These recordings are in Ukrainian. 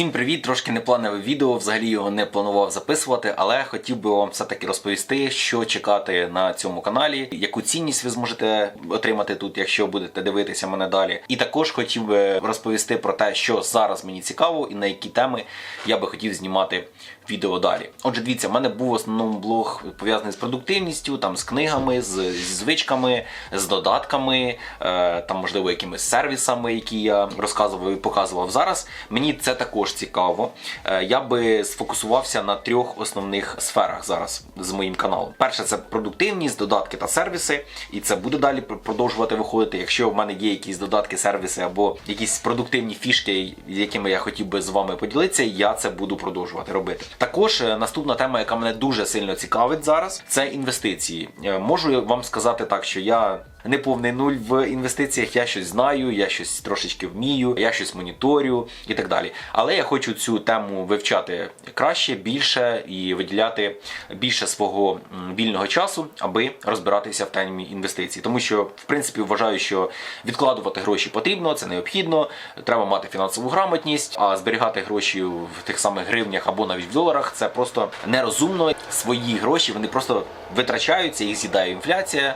Всім привіт! Трошки непланове відео. Взагалі його не планував записувати, але хотів би вам все-таки розповісти, що чекати на цьому каналі, яку цінність ви зможете отримати тут, якщо будете дивитися мене далі. І також хотів би розповісти про те, що зараз мені цікаво і на які теми я би хотів знімати відео далі. Отже, дивіться, в мене був основному блог пов'язаний з продуктивністю, там з книгами, з, зі звичками, з додатками, е, там можливо якимись сервісами, які я розказував і показував зараз. Мені це також цікаво. Е, я би сфокусувався на трьох основних сферах зараз з моїм каналом. Перше це продуктивність, додатки та сервіси, і це буде далі продовжувати виходити. Якщо в мене є якісь додатки, сервіси або якісь продуктивні фішки, якими я хотів би з вами поділитися, я це буду продовжувати робити. Також е, наступна тема, яка мене дуже сильно цікавить зараз, це інвестиції. Е, Можу вам сказати так, що я не повний нуль в інвестиціях. Я щось знаю, я щось трошечки вмію, я щось моніторю і так далі. Але я хочу цю тему вивчати краще, більше і виділяти більше свого вільного часу, аби розбиратися в темі інвестицій. Тому що, в принципі, вважаю, що відкладувати гроші потрібно, це необхідно. Треба мати фінансову грамотність, а зберігати гроші в тих самих гривнях або навіть в доларах це просто нерозумно. Свої гроші вони просто витрачаються, їх з'їдає інфляція.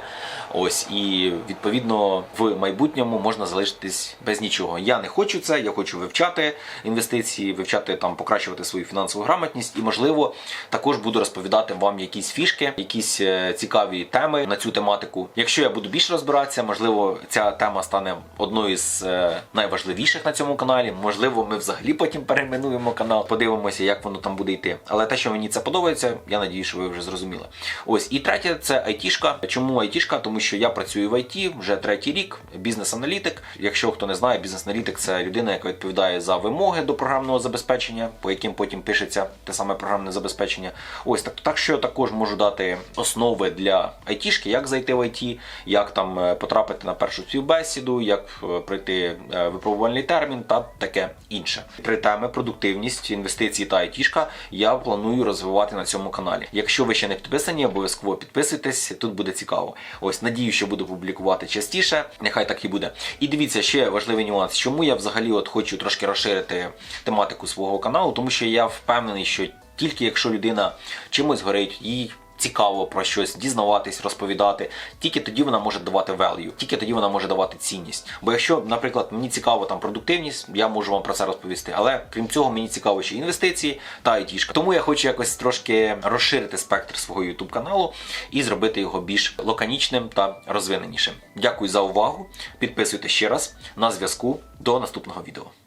Ось і відповідно в майбутньому можна залишитись без нічого. Я не хочу це, я хочу вивчати інвестиції, вивчати там, покращувати свою фінансову грамотність, і можливо також буду розповідати вам якісь фішки, якісь е, цікаві теми на цю тематику. Якщо я буду більше розбиратися, можливо, ця тема стане одною з е, найважливіших на цьому каналі. Можливо, ми взагалі потім перейменуємо канал, подивимося, як воно там буде йти. Але те, що мені це подобається, я надію, що ви вже зрозуміли. Ось і третє це айтішка. Чому айтішка? Тому що я працюю в ІТ вже третій рік, бізнес-аналітик. Якщо хто не знає, бізнес-аналітик це людина, яка відповідає за вимоги до програмного забезпечення, по яким потім пишеться те саме програмне забезпечення. Ось так, так що я також можу дати основи для айтішки, як зайти в ІТ, як там е, потрапити на першу співбесіду, як е, пройти е, випробувальний термін та таке інше. Три теми продуктивність, інвестиції та айтішка я планую розвивати на цьому каналі. Якщо ви ще не підписані, обов'язково підписуйтесь, тут буде цікаво. Ось надію, що буду публікувати частіше. Нехай так і буде. І дивіться ще важливий нюанс, чому я взагалі от хочу трошки розширити тематику свого каналу, тому що я впевнений, що тільки якщо людина чимось горить, їй цікаво про щось дізнаватись, розповідати, тільки тоді вона може давати value, тільки тоді вона може давати цінність. Бо якщо, наприклад, мені цікаво там продуктивність, я можу вам про це розповісти. Але крім цього, мені цікаво ще інвестиції та айтішка. Тому я хочу якось трошки розширити спектр свого YouTube каналу і зробити його більш лаконічним та розвиненішим. Дякую за увагу. Підписуйтесь ще раз на зв'язку. До наступного відео.